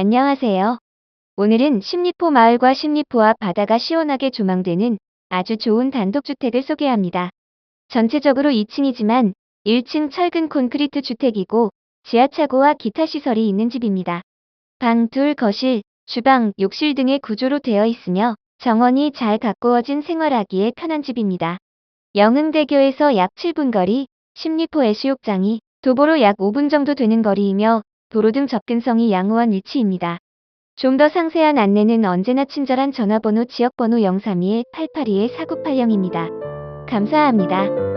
안녕하세요. 오늘은 십리포 마을과 십리포 앞 바다가 시원하게 조망되는 아주 좋은 단독주택을 소개합니다. 전체적으로 2층이지만 1층 철근 콘크리트 주택이고 지하차고와 기타 시설이 있는 집입니다. 방, 둘, 거실, 주방, 욕실 등의 구조로 되어 있으며 정원이 잘 가꾸어진 생활하기에 편한 집입니다. 영흥대교에서 약 7분 거리, 십리포 해수욕장이 도보로 약 5분 정도 되는 거리이며 도로 등 접근성이 양호한 위치입니다. 좀 더 상세한 안내는 언제나 친절한 전화번호 지역번호 032-882-4980입니다. 감사합니다.